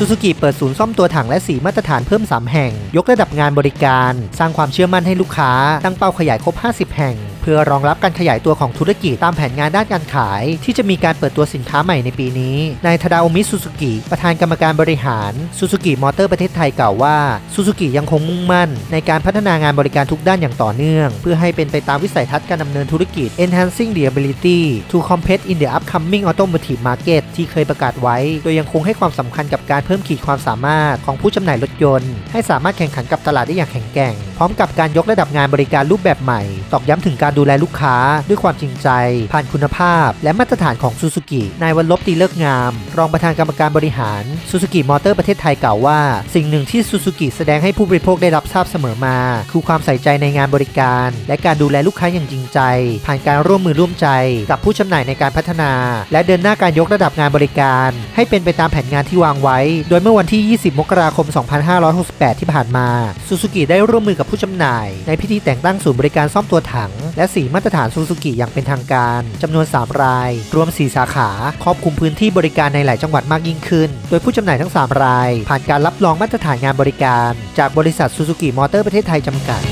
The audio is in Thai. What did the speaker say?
ซูซูกิเปิดศูนย์ซ่อมตัวถังและสีมาตรฐานเพิ่ม 3 แห่ง ยกระดับงานบริการ สร้างความเชื่อมั่นให้ลูกค้า ตั้งเป้าขยายครบ 50 แห่งเพื่อรองรับการขยายตัวของธุรกิจตามแผนงานด้านการขาย ที่จะมีการเปิดตัวสินค้าใหม่ในปีนี้นายทาดาโอมิซูซูกิประธานกรรมการบริหารซูซูกิมอเตอร์ประเทศไทยกล่าวว่าซูซูกิยังคงมุ่งมั่น ในการพัฒนางานบริการทุกด้านอย่างต่อเนื่อง เพื่อให้เป็นไปตามวิสัยทัศน์การดำเนินธุรกิจ enhancing the ability to compete in the upcoming automotive market ที่เคยประกาศไว้ โดยยังคงให้ความสำคัญกับการเพิ่มขีดความสามารถของผู้จำหน่ายรถยนต์ ให้สามารถแข่งขันกับตลาดได้อย่างแข็งแกร่ง พร้อมกับการยกระดับงานบริการรูปแบบใหม่ ตอกย้ำถึงการการดูแลลูกค้าด้วยความจริงใจ ผ่านคุณภาพ และมาตรฐานของซูซูกินายวันลบตีเลิกงาม รองประธานกรรมการบริหารซูซูกิมอเตอร์ประเทศไทยกล่าวว่า สิ่งหนึ่งที่ซูซูกิแสดงให้ผู้บริโภคได้รับทราบเสมอมา คือความใส่ใจในงานบริการ และการดูแลลูกค้าอย่างจริงใจ ผ่านการร่วมมือร่วมใจ กับผู้จำหน่ายในการพัฒนา และเดินหน้าการยกระดับงานบริการ ให้เป็นไปตามแผนงานที่วางไว้ โดยเมื่อวันที่ 20 มกราคม 2568 ที่ผ่านมาซูซูกิได้ร่วมมือกับผู้จำหน่าย ในพิธีแต่งตั้งศูนย์บริการซ่อมตัวถังและสีมาตรฐานซูซูกิอย่างเป็นทางการจำนวน 3 ราย รวม 4 สาขาครอบคลุมพื้นที่บริการในหลายจังหวัดมากยิ่งขึ้น โดยผู้จำหน่ายทั้ง 3 ราย ผ่านการรับรองมาตรฐานงานบริการ จากบริษัทซูซูกิมอเตอร์ประเทศไทยจำกัด